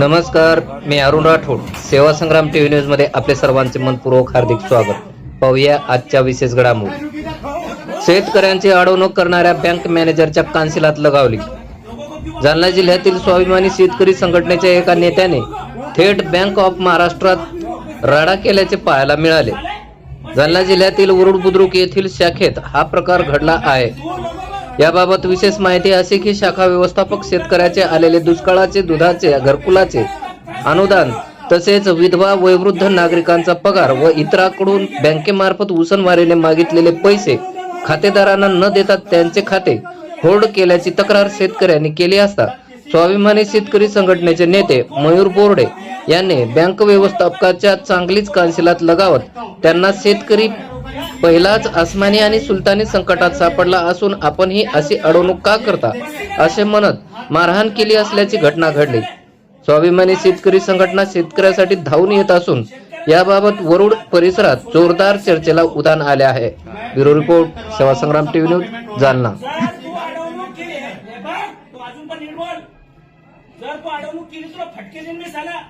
नमस्कार मी अरुण राठोड. सेवा संग्राम टीव्ही न्यूजमध्ये आपले सर्वांचे मनपूर्वक हार्दिक स्वागत. पाहूया आजच्या विशेष घडामोडी. शेतकऱ्यांची अडवणूक करणाऱ्या बँक मॅनेजरच्या कान्सिलात लगावली. जालना जिल्ह्यातील स्वाभिमानी शेतकरी संघटनेच्या एका नेत्याने थेट बँक ऑफ महाराष्ट्रात राडा केल्याचे पाहायला मिळाले. जालना जिल्ह्यातील उरुड बुद्रुक येथील शाखेत हा प्रकार घडला आहे. याबाबत विशेष माहिती अशी की शाखा व्यवस्थापक शेतकऱ्याचे आलेले दुष्काळाचे दुधाचे घरकुलाचे अनुदान तसेच विधवा वयोवृद्ध नागरिकांचा पगार व इतरांकडून बँकेमार्फत उसनवारीने मागितलेले पैसे खातेदारांना न देता त्यांचे खाते होल्ड केल्याची तक्रार शेतकऱ्यांनी केली असता स्वाभिमानी शेतकरी संघटनेचे नेते मयूर बोर्डे यांनी बँक व्यवस्थापकाच्या चांगलीच कानशिलात लगावत त्यांना शेतकरी पहिलाच आसमानी आणि सुलतानी संकटात सापडला असून आपणही अशी अडवणूक का करता? असे म्हणत मारहाण केली असल्याची घटना घडली. स्वाभिमानी शेतकरी संघटना शेतकऱ्यासाठी धावून येत असून याबाबत वरुड परिसरात जोरदार चर्चेला उदान आले आहे. ब्युरो रिपोर्ट सेवा संग्राम टीव्ही न्यूज जालना. जर तू अडवणूक केली तुला फटके देईन मी साला